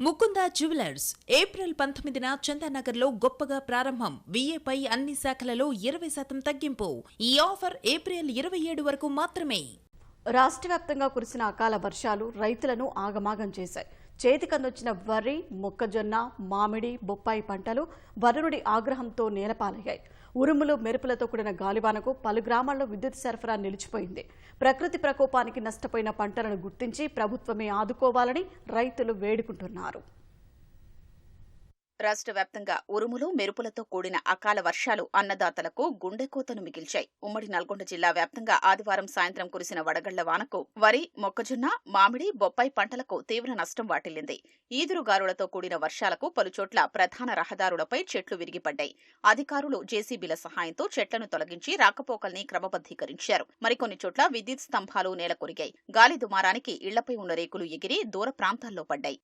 Mukunda jewellers April పంతొమ్మిదిన చందానగర్లో గొప్పగా ప్రారంభం. విఏపై అన్ని శాఖలలో ఇరవై శాతం తగ్గింపు. ఈ ఆఫర్ ఏప్రిల్ ఇరవై ఏడు వరకు మాత్రమే. రాష్ట్ర వ్యాప్తంగా కురిసిన అకాల వర్షాలు రైతులను ఆగమాగం చేశాయి. చేతికందొచ్చిన వరి మొక్కజొన్న మామిడి బొప్పాయి పంటలు వరుణుడి ఆగ్రహంతో నేలపాలయ్యాయి. ఉరుములు మెరుపులతో కూడిన గాలివానకు పలు గ్రామాల్లో విద్యుత్ సరఫరా నిలిచిపోయింది. ప్రకృతి ప్రకోపానికి నష్టపోయిన పంటలను గుర్తించి ప్రభుత్వమే ఆదుకోవాలని రైతులు వేడుకుంటున్నారు. రాష్ట్ర వ్యాప్తంగా ఉరుములు మెరుపులతో కూడిన అకాల వర్షాలు అన్నదాతలకు గుండెకోతను మిగిల్చాయి. ఉమ్మడి నల్గొండ జిల్లా వ్యాప్తంగా ఆదివారం సాయంత్రం కురిసిన వడగళ్ళ వానకు వరి మొక్కజొన్న మామిడి బొప్పాయి పంటలకు తీవ్ర నష్టం వాటిల్లింది. ఈదురుగారులతో కూడిన వర్షాలకు పలుచోట్ల ప్రధాన రహదారులపై చెట్లు విరిగిపడ్డాయి. అధికారులు జేసీబీల సహాయంతో చెట్లను తొలగించి రాకపోకల్ని క్రమబద్దీకరించారు మరికొన్ని చోట్ల విద్యుత్ స్తంభాలు నేలకొరిగాయి. గాలి దుమారానికి ఇళ్ళపై ఉన్న రేకులు ఎగిరి దూర ప్రాంతాల్లో పడ్డాయి.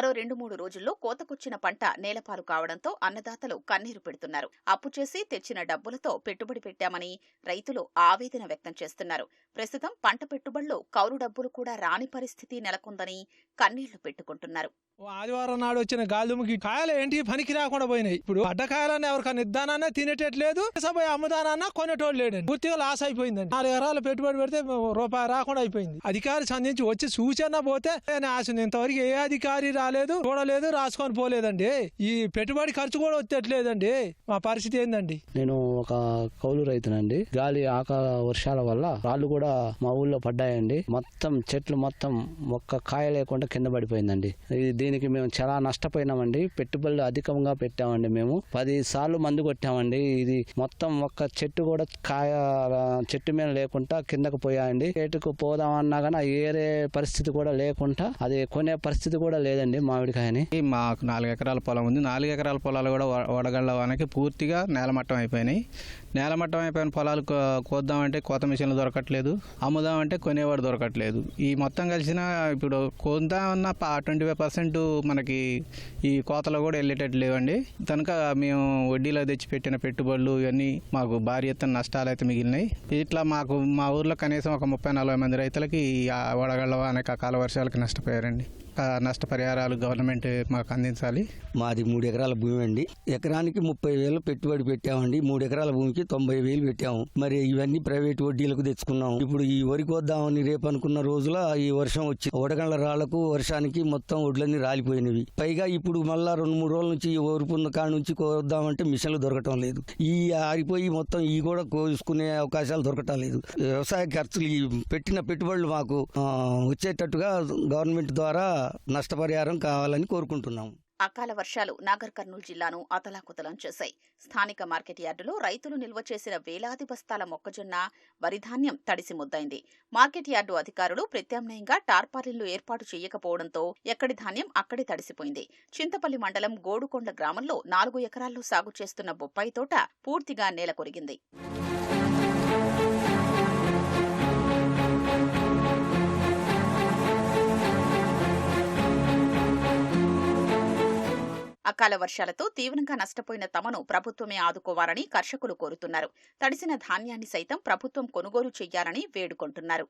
మరో రెండు మూడు రోజుల్లో కోతకొచ్చిన పంట నేలపాలు కావడంతో అన్నదాతలు కన్నీరు పెడుతున్నారు. అప్పు చేసి తెచ్చిన డబ్బులతో పెట్టుబడి పెట్టామని రైతులు ఆవేదన వ్యక్తం చేస్తున్నారు. ప్రస్తుతం పంట పెట్టుబడులు కౌలు డబ్బులు కూడా రాని పరిస్థితి నెలకొందని కన్నీళ్ళు పెట్టుకుంటున్నారు. ఆదివారం నాడు వచ్చిన గాలిదుముకి కాయలు ఏంటి? పనికి రాకుండా పోయినాయి. ఇప్పుడు అడ్డకాయలన్నా ఎవరికైనా ఇద్దానన్నా తినేటట్లేదు. సభ అమ్ముదానన్నా కొనేటోడు లేడండి. పూర్తిగా లాస్ అయిపోయిందండి. నాలుగు ఎకరాలు పెట్టుబడి పెడితే రూపాయి రాకుండా అయిపోయింది. అధికారి సంధించి వచ్చి సూచన పోతే ఆశ ఉంది. ఇంతవరకు ఏ అధికారి రాలేదు చూడలేదు రాసుకొని పోలేదండి. ఈ పెట్టుబడి ఖర్చు కూడా వచ్చేట్లేదండి. మా పరిస్థితి ఏందండి? నేను ఒక కౌలు రైతునండి. గాలి ఆక వర్షాల వల్ల రాళ్ళు కూడా మా ఊళ్ళో పడ్డాయండి. మొత్తం చెట్లు మొత్తం ఒక్క కాయ లేకుండా కింద పడిపోయిందండి. ఇది దీనికి మేము చాలా నష్టపోయినామండి. పెట్టుబడులు అధికంగా పెట్టామండి మేము. పది సార్లు మందు కొట్టామండి. ఇది మొత్తం ఒక్క చెట్టు కూడా కాయ చెట్టు మీద లేకుండా కిందకు పోయాయండి. చెట్టుకు పోదామన్నా కానీ ఏరే పరిస్థితి కూడా లేకుండా అది కొనే పరిస్థితి కూడా లేదండి. అండి మామిడికాయని? మాకు నాలుగు ఎకరాల పొలం ఉంది. నాలుగు ఎకరాల పొలాలు కూడా వడగళ్ళ వానకి పూర్తిగా నేలమట్టం అయిపోయినాయి. నేలమట్టం అయిపోయిన పొలాలు కోద్దామంటే కోత మిషన్లు దొరకట్లేదు. అమ్ముదామంటే కొనేవాడు దొరకట్లేదు. ఈ మొత్తం కలిసిన ఇప్పుడు కొందామన్న ట్వంటీ ఫైవ్ పర్సెంట్ మనకి ఈ కోతలో కూడా వెళ్ళేటట్టు లేవండి. కనుక మేము వడ్డీలో తెచ్చి పెట్టిన పెట్టుబడులు ఇవన్నీ మాకు భారీ ఎత్తున నష్టాలు అయితే మిగిలినాయి. ఇట్లా మాకు మా ఊర్లో కనీసం ఒక ముప్పై నలభై మంది రైతులకి ఆ వడగళ్ళ అనేక కాల వర్షాలకి నష్టపోయారండి. నష్టపరిహారాలు గవర్నమెంట్ మాకు అందించాలి? మాది మూడు ఎకరాల భూమి అండి. ఎకరానికి ముప్పై వేలు పెట్టుబడి పెట్టామండి. మూడు ఎకరాల భూమికి తొంభై వేలు పెట్టాము. మరి ఇవన్నీ ప్రైవేట్ వడ్డీలకు తెచ్చుకున్నాం ఇప్పుడు ఈ వరికి వద్దామని రేపు అనుకున్న రోజుల ఈ వర్షం వచ్చి వడగండ్ల రాళ్ళకు వర్షానికి మొత్తం ఒడ్లన్నీ రాలిపోయినవి. పైగా ఇప్పుడు మళ్ళా రెండు మూడు రోజుల నుంచి ఈ ఓరుపున్న కాడ నుంచి కోద్దామంటే మిషన్లు దొరకటం లేదు. ఈ ఆరిపోయి మొత్తం ఈ కూడా కోసుకునే అవకాశాలు దొరకటం లేదు. వ్యవసాయ ఖర్చులు పెట్టిన పెట్టుబడులు మాకు వచ్చేటట్టుగా గవర్నమెంట్ ద్వారా నష్టపరిహారం కావాలని కోరుకుంటున్నాం అకాల వర్షాలు నాగర్ కర్నూలు జిల్లాను అతలాకుతలం చేశాయి. స్థానిక మార్కెట్ యార్డులో రైతులు నిల్వ చేసిన వేలాది బస్తాల మొక్కజొన్న వరిధాన్యం తడిసి ముద్దైంది. మార్కెట్ యార్డు అధికారులు ప్రత్యామ్నాయంగా టార్పాలిన్లు ఏర్పాటు చేయకపోవడంతో ఎక్కడి ధాన్యం అక్కడే తడిసిపోయింది. చింతపల్లి మండలం గోడుకొండ గ్రామంలో నాలుగు ఎకరాల్లో సాగు చేస్తున్న బొప్పాయి తోట పూర్తిగా నేల అకాల వర్షాలతో తీవ్రంగా నష్టపోయిన తమను ప్రభుత్వమే ఆదుకోవాలని కర్షకులు కోరుతున్నారు. తడిసిన ధాన్యాన్ని సైతం ప్రభుత్వం కొనుగోలు చేయాలని వేడుకుంటున్నారు.